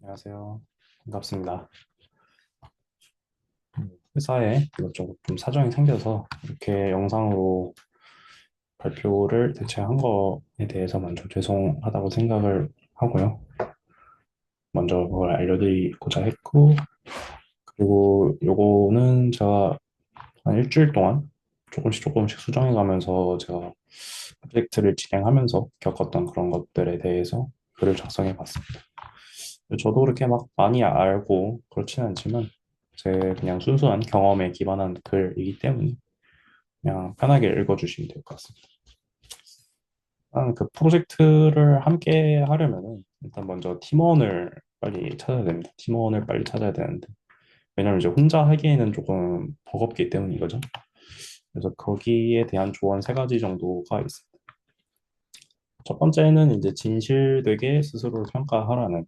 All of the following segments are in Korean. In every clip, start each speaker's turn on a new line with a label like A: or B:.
A: 안녕하세요. 반갑습니다. 회사에 이것저것 좀 사정이 생겨서 이렇게 영상으로 발표를 대체 한 거에 대해서 먼저 죄송하다고 생각을 하고요. 먼저 그걸 알려드리고자 했고, 그리고 요거는 제가 한 일주일 동안 조금씩 조금씩 수정해 가면서 제가 프로젝트를 진행하면서 겪었던 그런 것들에 대해서 글을 작성해 봤습니다. 저도 그렇게 막 많이 알고 그렇지는 않지만 제 그냥 순수한 경험에 기반한 글이기 때문에 그냥 편하게 읽어주시면 될 것 같습니다. 그 프로젝트를 함께 하려면은 일단 먼저 팀원을 빨리 찾아야 됩니다. 팀원을 빨리 찾아야 되는데 왜냐면 이제 혼자 하기에는 조금 버겁기 때문 이거죠. 그래서 거기에 대한 조언 세 가지 정도가 있습니다. 첫 번째는 이제 진실되게 스스로를 평가하라는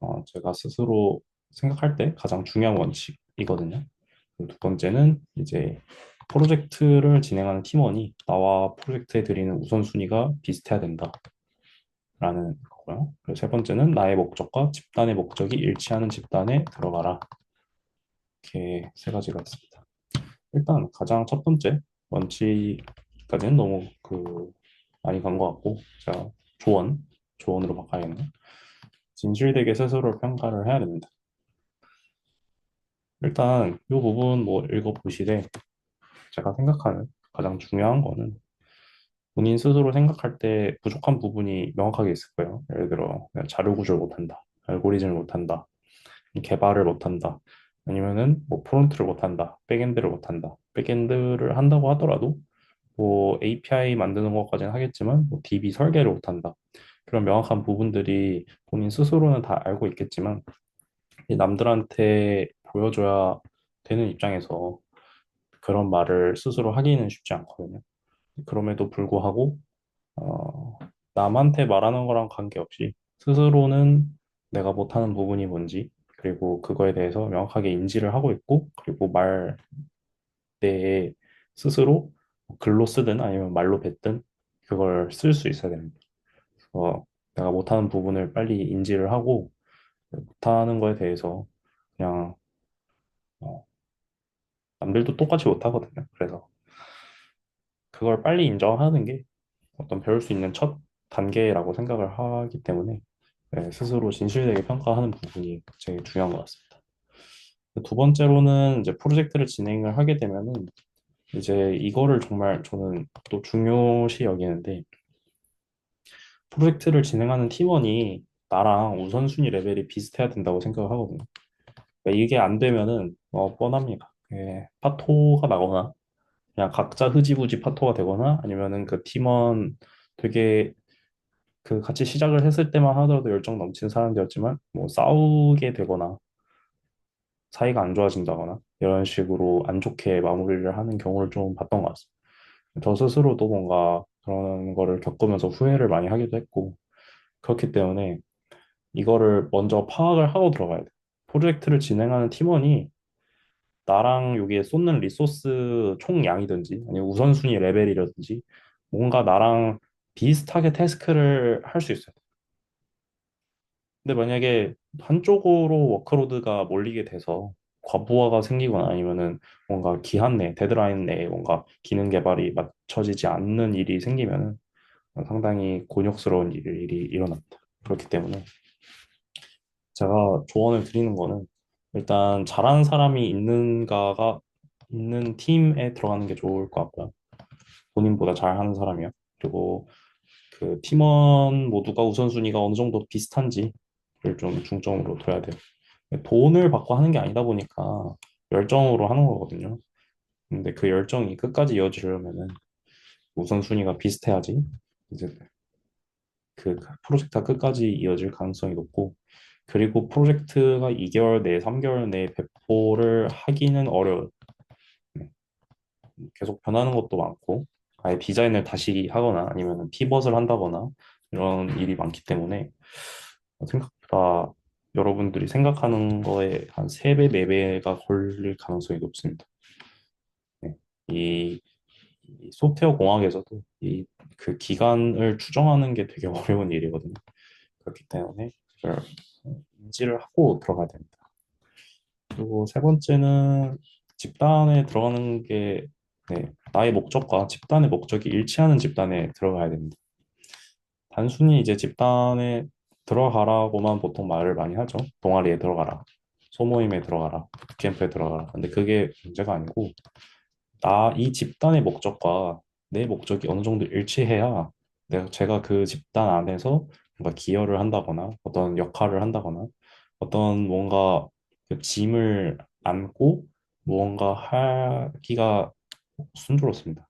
A: 어, 제가 스스로 생각할 때 가장 중요한 원칙이거든요. 두 번째는 이제 프로젝트를 진행하는 팀원이 나와 프로젝트에 드리는 우선순위가 비슷해야 된다라는 거고요. 그리고 세 번째는 나의 목적과 집단의 목적이 일치하는 집단에 들어가라. 이렇게 세 가지가 있습니다. 일단 가장 첫 번째 원칙까지는 너무 그 많이 간 것 같고 자 조언 조언으로 바꿔야겠네요. 진실되게 스스로를 평가를 해야 됩니다. 일단 이 부분 뭐 읽어보시되 제가 생각하는 가장 중요한 거는 본인 스스로 생각할 때 부족한 부분이 명확하게 있을 거예요. 예를 들어 자료 구조를 못한다, 알고리즘을 못한다, 개발을 못한다, 아니면은 뭐 프론트를 못한다, 백엔드를 못한다. 백엔드를 한다고 하더라도 뭐 API 만드는 것까지는 하겠지만 뭐 DB 설계를 못한다. 그런 명확한 부분들이 본인 스스로는 다 알고 있겠지만 남들한테 보여줘야 되는 입장에서 그런 말을 스스로 하기는 쉽지 않거든요. 그럼에도 불구하고 어, 남한테 말하는 거랑 관계없이 스스로는 내가 못하는 부분이 뭔지 그리고 그거에 대해서 명확하게 인지를 하고 있고 그리고 말 때에 스스로 글로 쓰든 아니면 말로 뱉든 그걸 쓸 수 있어야 됩니다. 그래서 내가 못하는 부분을 빨리 인지를 하고 못하는 거에 대해서 그냥 어, 남들도 똑같이 못하거든요. 그래서 그걸 빨리 인정하는 게 어떤 배울 수 있는 첫 단계라고 생각을 하기 때문에 네, 스스로 진실되게 평가하는 부분이 제일 중요한 것 같습니다. 두 번째로는 이제 프로젝트를 진행을 하게 되면은 이제 이거를 정말 저는 또 중요시 여기는데 프로젝트를 진행하는 팀원이 나랑 우선순위 레벨이 비슷해야 된다고 생각을 하거든요. 그러니까 이게 안 되면은 어, 뻔합니다. 예, 파토가 나거나 그냥 각자 흐지부지 파토가 되거나 아니면은 그 팀원 되게 그 같이 시작을 했을 때만 하더라도 열정 넘치는 사람들이었지만 뭐 싸우게 되거나 사이가 안 좋아진다거나 이런 식으로 안 좋게 마무리를 하는 경우를 좀 봤던 것 같습니다. 저 스스로도 뭔가 그런 거를 겪으면서 후회를 많이 하기도 했고 그렇기 때문에 이거를 먼저 파악을 하고 들어가야 돼. 프로젝트를 진행하는 팀원이 나랑 여기에 쏟는 리소스 총량이든지 아니면 우선순위 레벨이라든지 뭔가 나랑 비슷하게 태스크를 할 수 있어요. 근데 만약에 한쪽으로 워크로드가 몰리게 돼서 과부하가 생기거나 아니면은 뭔가 기한 내, 데드라인 내에 뭔가 기능 개발이 맞춰지지 않는 일이 생기면은 상당히 곤욕스러운 일이, 일어납니다. 그렇기 때문에 제가 조언을 드리는 거는 일단 잘하는 사람이 있는가가 있는 팀에 들어가는 게 좋을 것 같고요. 본인보다 잘하는 사람이요. 그리고 그 팀원 모두가 우선순위가 어느 정도 비슷한지를 좀 중점으로 둬야 돼요. 돈을 받고 하는 게 아니다 보니까 열정으로 하는 거거든요. 근데 그 열정이 끝까지 이어지려면은 우선순위가 비슷해야지 이제 그 프로젝트가 끝까지 이어질 가능성이 높고 그리고 프로젝트가 2개월 내, 3개월 내에 배포를 하기는 어려워요. 네. 계속 변하는 것도 많고 아예 디자인을 다시 하거나 아니면 피벗을 한다거나 이런 일이 많기 때문에 생각보다 여러분들이 생각하는 거에 한 3배, 4배가 걸릴 가능성이 높습니다. 네. 이, 이 소프트웨어 공학에서도 이 그 기간을 추정하는 게 되게 어려운 일이거든요. 그렇기 때문에 인지를 하고 들어가야 됩니다. 그리고 세 번째는 집단에 들어가는 게 네, 나의 목적과 집단의 목적이 일치하는 집단에 들어가야 됩니다. 단순히 이제 집단에 들어가라고만 보통 말을 많이 하죠. 동아리에 들어가라, 소모임에 들어가라, 캠프에 들어가라. 근데 그게 문제가 아니고 나 이 집단의 목적과 내 목적이 어느 정도 일치해야 내가 제가 그 집단 안에서 뭔가 기여를 한다거나 어떤 역할을 한다거나 어떤 뭔가 그 짐을 안고 무언가 하기가 순조롭습니다.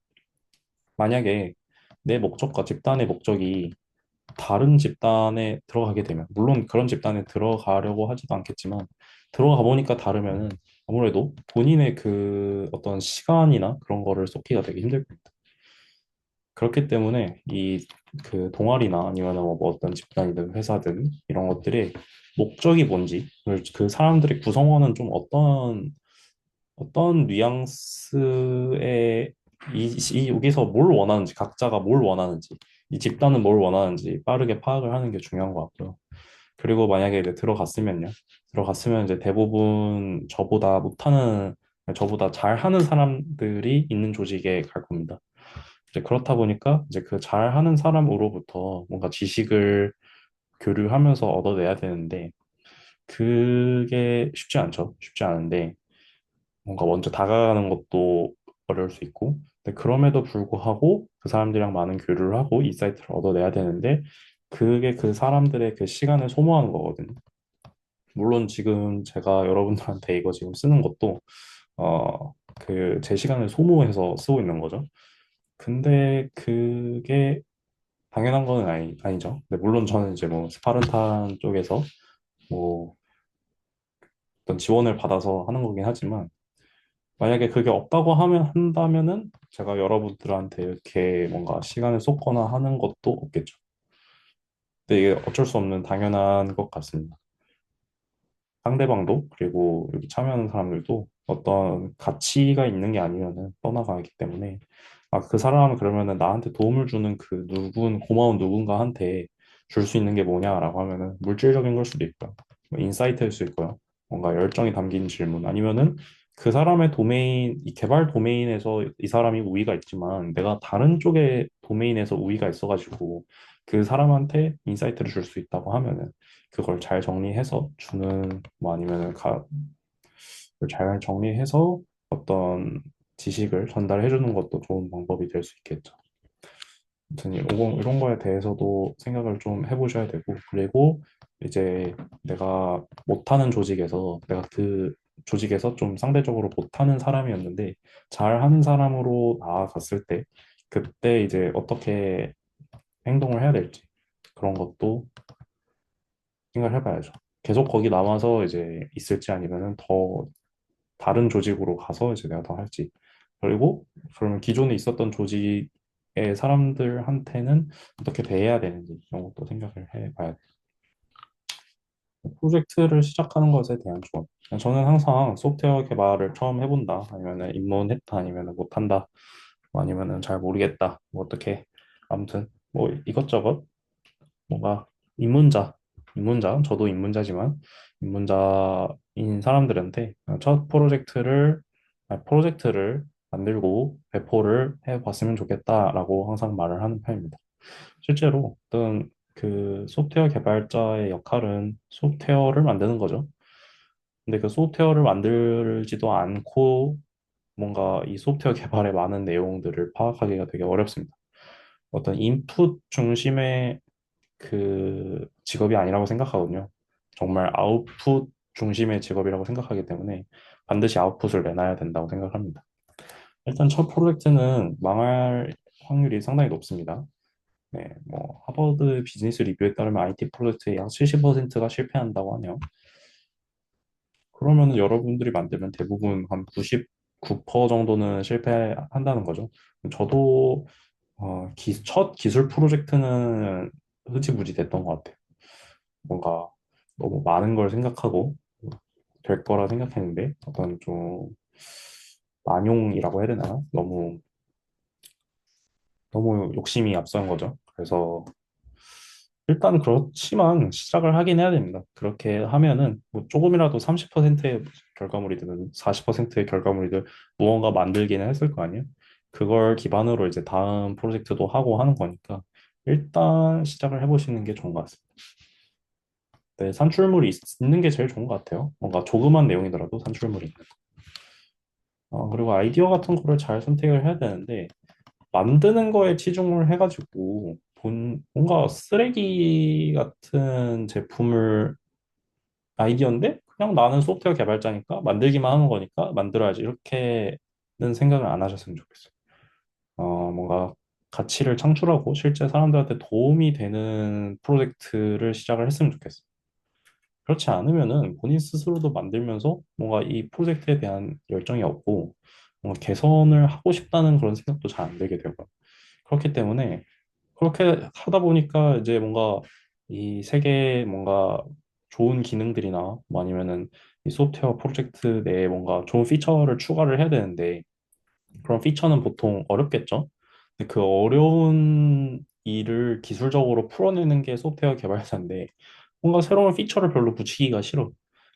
A: 만약에 내 목적과 집단의 목적이 다른 집단에 들어가게 되면, 물론 그런 집단에 들어가려고 하지도 않겠지만, 들어가 보니까 다르면은 아무래도 본인의 그 어떤 시간이나 그런 거를 쏟기가 되게 힘들 겁니다. 그렇기 때문에 이 그 동아리나 아니면 뭐 어떤 집단이든 회사든 이런 것들의 목적이 뭔지, 그 사람들의 구성원은 좀 어떤 어떤 뉘앙스의 이, 이 여기서 뭘 원하는지 각자가 뭘 원하는지 이 집단은 뭘 원하는지 빠르게 파악을 하는 게 중요한 것 같고요. 그리고 만약에 이제 들어갔으면요. 들어갔으면 이제 대부분 저보다 못하는 저보다 잘하는 사람들이 있는 조직에 갈 겁니다. 이제 그렇다 보니까 이제 그 잘하는 사람으로부터 뭔가 지식을 교류하면서 얻어내야 되는데 그게 쉽지 않죠. 쉽지 않은데 뭔가 먼저 다가가는 것도 어려울 수 있고, 근데 그럼에도 불구하고 그 사람들이랑 많은 교류를 하고 인사이트를 얻어내야 되는데, 그게 그 사람들의 그 시간을 소모하는 거거든요. 물론 지금 제가 여러분들한테 이거 지금 쓰는 것도, 어, 그 제 시간을 소모해서 쓰고 있는 거죠. 근데 그게 당연한 건 아니, 아니죠. 근데 물론 저는 이제 뭐 스파르탄 쪽에서 뭐 어떤 지원을 받아서 하는 거긴 하지만, 만약에 그게 없다고 하면 한다면은 제가 여러분들한테 이렇게 뭔가 시간을 쏟거나 하는 것도 없겠죠. 근데 이게 어쩔 수 없는 당연한 것 같습니다. 상대방도 그리고 여기 참여하는 사람들도 어떤 가치가 있는 게 아니면은 떠나가기 때문에 아, 그 사람은 그러면은 나한테 도움을 주는 그 누군 고마운 누군가한테 줄 수 있는 게 뭐냐라고 하면은 물질적인 걸 수도 있고요. 뭐 인사이트일 수 있고요. 뭔가 열정이 담긴 질문 아니면은 그 사람의 도메인, 이 개발 도메인에서 이 사람이 우위가 있지만 내가 다른 쪽의 도메인에서 우위가 있어가지고 그 사람한테 인사이트를 줄 수 있다고 하면은 그걸 잘 정리해서 주는 뭐 아니면은 가, 잘 정리해서 어떤 지식을 전달해 주는 것도 좋은 방법이 될 수 있겠죠. 아무튼 이런, 이런 거에 대해서도 생각을 좀 해보셔야 되고 그리고 이제 내가 못하는 조직에서 내가 그 조직에서 좀 상대적으로 못하는 사람이었는데 잘하는 사람으로 나아갔을 때 그때 이제 어떻게 행동을 해야 될지 그런 것도 생각을 해봐야죠. 계속 거기 남아서 이제 있을지 아니면은 더 다른 조직으로 가서 이제 내가 더 할지 그리고 그러면 기존에 있었던 조직의 사람들한테는 어떻게 대해야 되는지 이런 것도 생각을 해봐야 돼요. 프로젝트를 시작하는 것에 대한 조언. 저는 항상 소프트웨어 개발을 처음 해본다, 아니면은 입문했다, 아니면은 못한다, 뭐 아니면은 잘 모르겠다, 뭐 어떻게. 아무튼 뭐 이것저것 뭔가 입문자, 입문자, 저도 입문자지만 입문자인 사람들한테 첫 프로젝트를 아니, 프로젝트를 만들고 배포를 해봤으면 좋겠다라고 항상 말을 하는 편입니다. 실제로 어떤 그 소프트웨어 개발자의 역할은 소프트웨어를 만드는 거죠. 근데 그 소프트웨어를 만들지도 않고 뭔가 이 소프트웨어 개발의 많은 내용들을 파악하기가 되게 어렵습니다. 어떤 인풋 중심의 그 직업이 아니라고 생각하거든요. 정말 아웃풋 중심의 직업이라고 생각하기 때문에 반드시 아웃풋을 내놔야 된다고 생각합니다. 일단 첫 프로젝트는 망할 확률이 상당히 높습니다. 네, 뭐 하버드 비즈니스 리뷰에 따르면 IT 프로젝트의 약 70%가 실패한다고 하네요. 그러면 여러분들이 만들면 대부분 한 99% 정도는 실패한다는 거죠. 저도 어, 기, 첫 기술 프로젝트는 흐지부지 됐던 것 같아요. 뭔가 너무 많은 걸 생각하고 될 거라 생각했는데 어떤 좀 만용이라고 해야 되나? 너무 너무 욕심이 앞선 거죠. 그래서 일단 그렇지만 시작을 하긴 해야 됩니다. 그렇게 하면은 뭐 조금이라도 30%의 결과물이든 40%의 결과물이든 무언가 만들기는 했을 거 아니에요. 그걸 기반으로 이제 다음 프로젝트도 하고 하는 거니까 일단 시작을 해보시는 게 좋은 것 같습니다. 네, 산출물이 있- 있는 게 제일 좋은 것 같아요. 뭔가 조그만 내용이더라도 산출물이 있는 거. 어, 그리고 아이디어 같은 거를 잘 선택을 해야 되는데 만드는 거에 치중을 해가지고 본 뭔가 쓰레기 같은 제품을 아이디어인데 그냥 나는 소프트웨어 개발자니까 만들기만 하는 거니까 만들어야지 이렇게는 생각을 안 하셨으면 좋겠어요. 어, 뭔가 가치를 창출하고 실제 사람들한테 도움이 되는 프로젝트를 시작을 했으면 좋겠어요. 그렇지 않으면은 본인 스스로도 만들면서 뭔가 이 프로젝트에 대한 열정이 없고 뭔가 개선을 하고 싶다는 그런 생각도 잘 안 들게 되고요. 그렇기 때문에 그렇게 하다 보니까 이제 뭔가 이 세계에 뭔가 좋은 기능들이나 뭐 아니면은 이 소프트웨어 프로젝트 내에 뭔가 좋은 피처를 추가를 해야 되는데 그런 피처는 보통 어렵겠죠. 근데 그 어려운 일을 기술적으로 풀어내는 게 소프트웨어 개발자인데 뭔가 새로운 피처를 별로 붙이기가 싫어.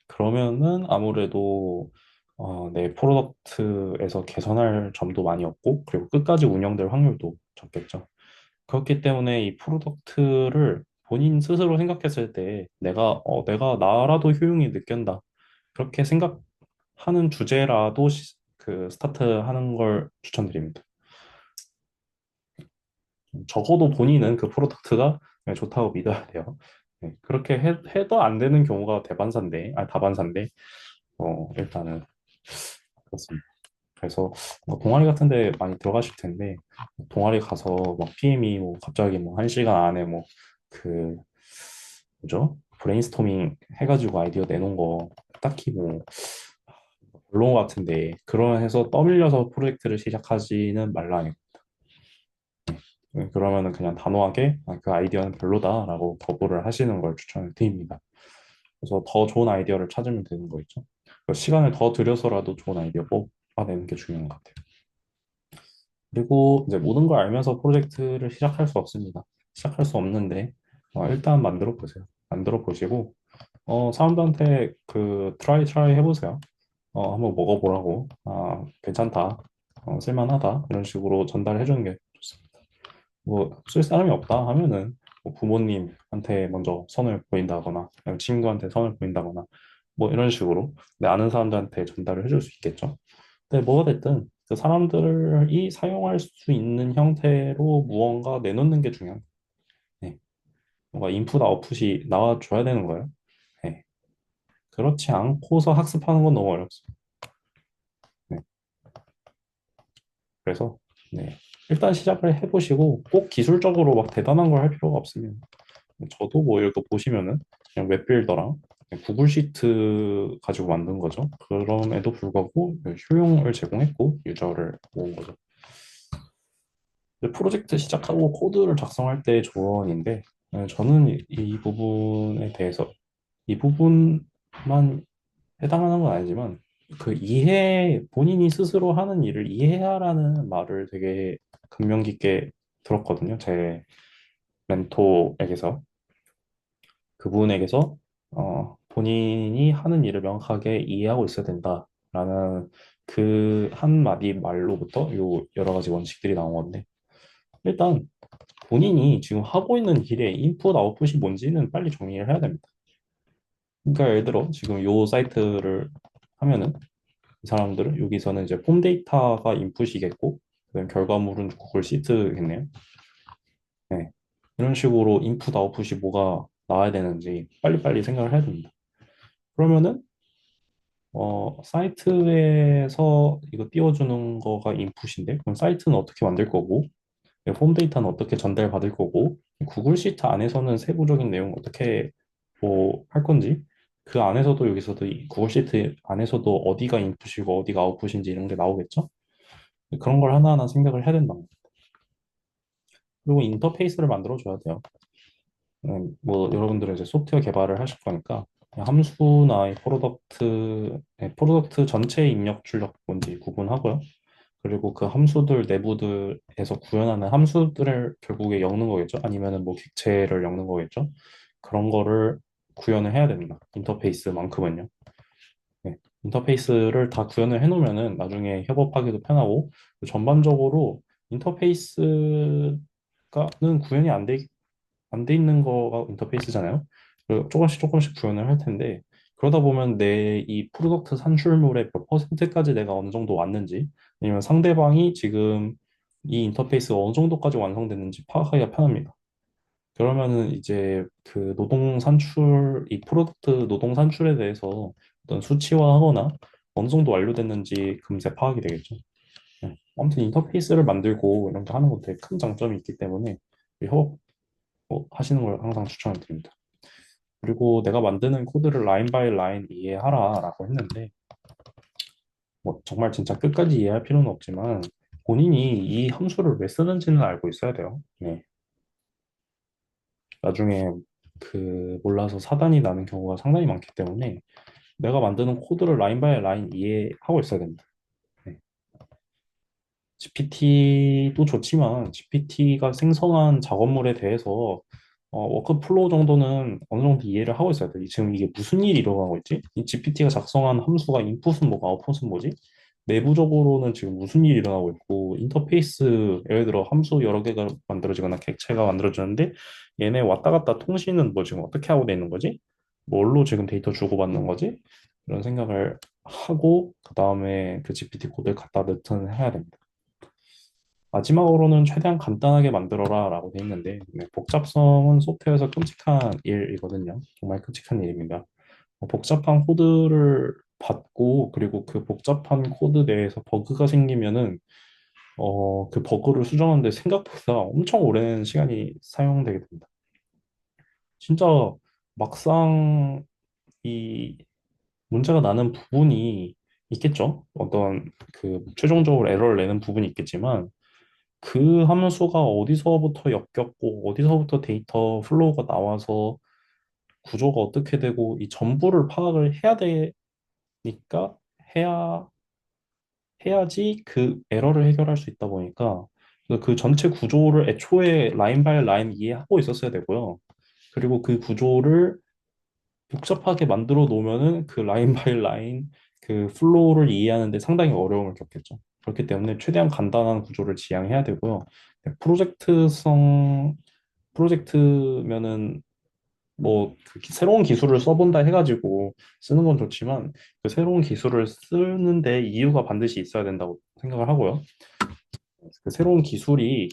A: 그러면은 아무래도 어, 내 프로덕트에서 개선할 점도 많이 없고 그리고 끝까지 운영될 확률도 적겠죠. 그렇기 때문에 이 프로덕트를 본인 스스로 생각했을 때 내가 어, 내가 나라도 효용이 느낀다. 그렇게 생각하는 주제라도 시- 그 스타트하는 걸 추천드립니다. 적어도 본인은 그 프로덕트가 네, 좋다고 믿어야 돼요. 네, 그렇게 해, 해도 안 되는 경우가 대반사인데, 아 다반사인데, 어, 일단은 그렇습니다. 그래서 뭐 동아리 같은 데 많이 들어가실 텐데, 동아리 가서 막 PM이 뭐 갑자기 뭐 한 시간 안에 뭐 그 뭐죠? 브레인스토밍 해가지고 아이디어 내놓은 거 딱히 뭐것 같은데, 그런 해서 떠밀려서 프로젝트를 시작하지는 말라. 네, 그러면은 그냥 단호하게 아, 그 아이디어는 별로다라고 거부를 하시는 걸 추천을 드립니다. 그래서 더 좋은 아이디어를 찾으면 되는 거 있죠. 그 시간을 더 들여서라도 좋은 아이디어 뽑아내는 게 중요한 것 같아요. 그리고 이제 모든 걸 알면서 프로젝트를 시작할 수 없습니다. 시작할 수 없는데 어, 일단 만들어 보세요. 만들어 보시고 어, 사람들한테 그 트라이 트라이 해보세요. 어, 한번 먹어보라고. 아, 괜찮다. 어, 쓸만하다. 이런 식으로 전달해 주는 게. 뭐 쓸 사람이 없다 하면은 뭐 부모님한테 먼저 선을 보인다거나 아니면 친구한테 선을 보인다거나 뭐 이런 식으로 내 아는 사람들한테 전달을 해줄 수 있겠죠. 근데 뭐가 됐든 그 사람들이 사용할 수 있는 형태로 무언가 내놓는 게 중요해요. 네. 뭔가 인풋 아웃풋이 나와줘야 되는 거예요. 네. 그렇지 않고서 학습하는 건 너무 어렵습니다. 네. 그래서 네. 일단 시작을 해보시고 꼭 기술적으로 막 대단한 걸 할 필요가 없습니다. 저도 뭐 이렇게 보시면은 그냥 웹빌더랑 구글 시트 가지고 만든 거죠. 그럼에도 불구하고 효용을 제공했고 유저를 모은 거죠. 프로젝트 시작하고 코드를 작성할 때의 조언인데 네, 저는 이, 이 부분에 대해서 이 부분만 해당하는 건 아니지만 그 이해 본인이 스스로 하는 일을 이해하라는 말을 되게 감명 깊게 들었거든요. 제 멘토에게서 그분에게서 어, 본인이 하는 일을 명확하게 이해하고 있어야 된다라는 그 한마디 말로부터 요 여러 가지 원칙들이 나온 건데 일단 본인이 지금 하고 있는 일의 인풋 아웃풋이 뭔지는 빨리 정리를 해야 됩니다. 그러니까 예를 들어 지금 요 사이트를 하면은 이 사람들은 여기서는 이제 폼 데이터가 인풋이겠고 그다음 결과물은 구글 시트겠네요. 네. 이런 식으로 인풋 아웃풋이 뭐가 나와야 되는지 빨리빨리 생각을 해야 됩니다. 그러면은 어, 사이트에서 이거 띄워주는 거가 인풋인데 그럼 사이트는 어떻게 만들 거고 폼 데이터는 어떻게 전달받을 거고 구글 시트 안에서는 세부적인 내용 어떻게 뭐 할 건지 그 안에서도 여기서도 이 구글 시트 안에서도 어디가 인풋이고 어디가 아웃풋인지 이런 게 나오겠죠? 그런 걸 하나하나 생각을 해야 된다. 그리고 인터페이스를 만들어 줘야 돼요. 음, 뭐 여러분들은 이제 소프트웨어 개발을 하실 거니까 함수나 이 프로덕트, 네, 프로덕트 전체 입력 출력 뭔지 구분하고요. 그리고 그 함수들 내부들에서 구현하는 함수들을 결국에 엮는 거겠죠? 아니면은 뭐 객체를 엮는 거겠죠? 그런 거를 구현을 해야 됩니다. 인터페이스만큼은요. 네. 인터페이스를 다 구현을 해놓으면은 나중에 협업하기도 편하고 전반적으로 인터페이스가는 구현이 안 돼, 안 돼 있는 거가 인터페이스잖아요. 그리고 조금씩 조금씩 구현을 할 텐데 그러다 보면 내 이 프로덕트 산출물의 몇 퍼센트까지 내가 어느 정도 왔는지 아니면 상대방이 지금 이 인터페이스가 어느 정도까지 완성됐는지 파악하기가 편합니다. 그러면은 이제 그 노동 산출, 이 프로덕트 노동 산출에 대해서 어떤 수치화하거나 어느 정도 완료됐는지 금세 파악이 되겠죠. 네. 아무튼 인터페이스를 만들고 이런 거 하는 건 되게 큰 장점이 있기 때문에 협업 뭐 하시는 걸 항상 추천을 드립니다. 그리고 내가 만드는 코드를 라인 바이 라인 이해하라라고 했는데 뭐 정말 진짜 끝까지 이해할 필요는 없지만 본인이 이 함수를 왜 쓰는지는 알고 있어야 돼요. 네. 나중에 그 몰라서 사단이 나는 경우가 상당히 많기 때문에 내가 만드는 코드를 라인 바이 라인 이해하고 있어야. 네. GPT도 좋지만 GPT가 생성한 작업물에 대해서 어, 워크플로우 정도는 어느 정도 이해를 하고 있어야 돼. 지금 이게 무슨 일이 일어나고 있지? 이 GPT가 작성한 함수가 인풋은 뭐고 아웃풋은 뭐지? 내부적으로는 지금 무슨 일이 일어나고 있고 인터페이스 예를 들어 함수 여러 개가 만들어지거나 객체가 만들어지는데 얘네 왔다 갔다 통신은 뭐 지금 어떻게 하고 있는 거지? 뭘로 지금 데이터 주고받는 거지? 이런 생각을 하고 그 다음에 그 GPT 코드를 갖다 넣든 해야 됩니다. 마지막으로는 최대한 간단하게 만들어라 라고 돼 있는데 네, 복잡성은 소프트웨어에서 끔찍한 일이거든요. 정말 끔찍한 일입니다. 어, 복잡한 코드를 받고 그리고 그 복잡한 코드 내에서 버그가 생기면은 어, 그 버그를 수정하는데 생각보다 엄청 오랜 시간이 사용되게 됩니다. 진짜 막상 이 문제가 나는 부분이 있겠죠. 어떤 그 최종적으로 에러를 내는 부분이 있겠지만 그 함수가 어디서부터 엮였고 어디서부터 데이터 플로우가 나와서 구조가 어떻게 되고 이 전부를 파악을 해야 되니까 해야 해야지 그 에러를 해결할 수 있다 보니까 그 전체 구조를 애초에 라인 바이 라인 이해하고 있었어야 되고요. 그리고 그 구조를 복잡하게 만들어 놓으면은 그 라인 바이 라인 그 플로우를 이해하는데 상당히 어려움을 겪겠죠. 그렇기 때문에 최대한 간단한 구조를 지향해야 되고요. 네, 프로젝트성 프로젝트면은 뭐그 새로운 기술을 써본다 해가지고 쓰는 건 좋지만 그 새로운 기술을 쓰는데 이유가 반드시 있어야 된다고 생각을 하고요. 그 새로운 기술이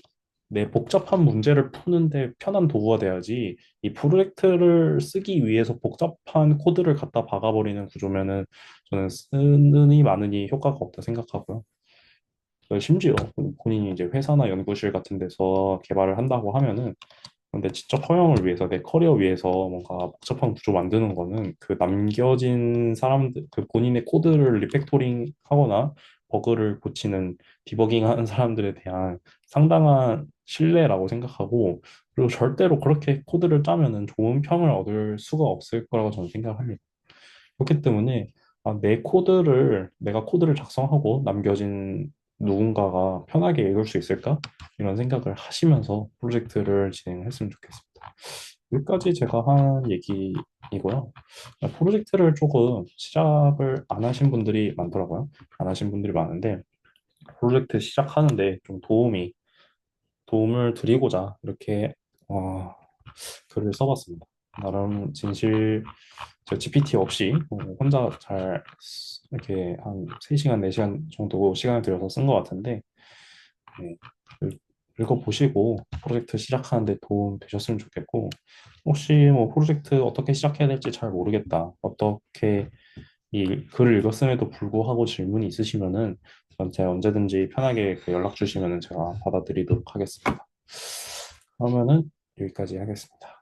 A: 내 복잡한 문제를 푸는데 편한 도구가 돼야지 이 프로젝트를 쓰기 위해서 복잡한 코드를 갖다 박아버리는 구조면은 저는 쓰느니 마느니 효과가 없다 생각하고요. 심지어 본인이 이제 회사나 연구실 같은 데서 개발을 한다고 하면은 근데 지적 허용을 위해서 내 커리어 위해서 뭔가 복잡한 구조 만드는 거는 그 남겨진 사람들 그 본인의 코드를 리팩토링 하거나 버그를 고치는 디버깅 하는 사람들에 대한 상당한 신뢰라고 생각하고 그리고 절대로 그렇게 코드를 짜면은 좋은 평을 얻을 수가 없을 거라고 저는 생각합니다. 그렇기 때문에 아, 내 코드를 내가 코드를 작성하고 남겨진 누군가가 편하게 읽을 수 있을까? 이런 생각을 하시면서 프로젝트를 진행했으면 좋겠습니다. 여기까지 제가 한 얘기이고요. 프로젝트를 조금 시작을 안 하신 분들이 많더라고요. 안 하신 분들이 많은데 프로젝트 시작하는데 좀 도움이 도움을 드리고자 이렇게 어, 글을 써봤습니다. 나름 진실 저 GPT 없이 어, 혼자 잘 이렇게 한 3시간, 4시간 정도 시간을 들여서 쓴 것 같은데 네, 읽어보시고 프로젝트 시작하는 데 도움 되셨으면 좋겠고 혹시 뭐 프로젝트 어떻게 시작해야 될지 잘 모르겠다 어떻게 이 글을 읽었음에도 불구하고 질문이 있으시면은 저한테 언제든지 편하게 그 연락 주시면은 제가 받아드리도록 하겠습니다. 그러면은 여기까지 하겠습니다.